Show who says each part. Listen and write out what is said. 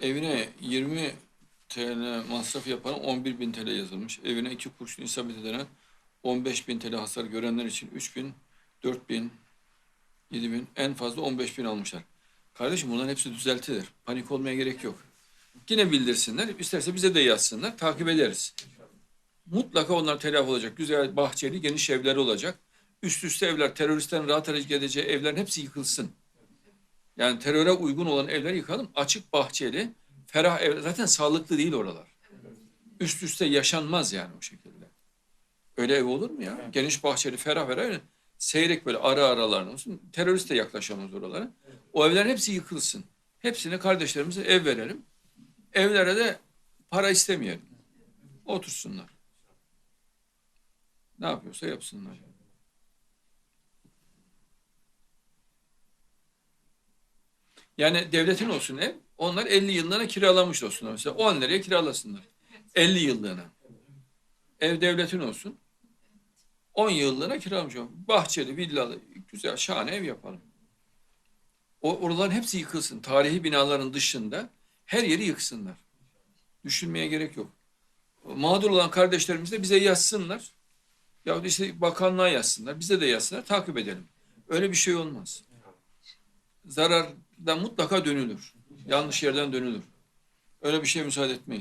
Speaker 1: evine 20 TL masraf yapan 11 bin TL yazılmış. Evine iki kurşun isabet edene 15 bin TL hasar görenler için 3 bin, 4 bin, 7 bin, en fazla 15 bin almışlar. Kardeşim bunların hepsi düzeltilir. Panik olmaya gerek yok. Yine bildirsinler. isterse bize de yazsınlar. Takip ederiz. Mutlaka onlar telafi olacak. Güzel, bahçeli, geniş evleri olacak. Üst üste evler, teröristlerin rahat hareket edeceği evlerin hepsi yıkılsın. Yani teröre uygun olan evleri yıkalım. Açık bahçeli, ferah ev. Zaten sağlıklı değil oralar. Üst üste yaşanmaz yani o şekilde. Öyle ev olur mu ya? Geniş bahçeli, ferah ferah. öyle Seyrek böyle ara aralarında olsun. Terörist de yaklaşamaz oralara. O evlerin hepsi yıkılsın. Hepsine kardeşlerimize ev verelim. Evlere de para istemeyelim. Otursunlar. Ne yapıyorsa yapsınlar. Yani devletin olsun ev. Onlar 50 yıllığına kiralamış olsunlar. Mesela 10 liraya kiralasınlar. 50 yıllığına. Ev devletin olsun. 10 yıllığına kiralamış olsun. Bahçeli, villalı, güzel, şahane ev yapalım. O, oraların hepsi yıkılsın. Tarihi binaların dışında her yeri yıksınlar. Düşünmeye gerek yok. Mağdur olan kardeşlerimiz de bize yazsınlar. Ya işte bakanlığa yazsınlar. Bize de yazsınlar. Takip edelim. Öyle bir şey olmaz. Zarardan mutlaka dönülür. Yanlış yerden dönülür. Öyle bir şeye müsaade etmeyin.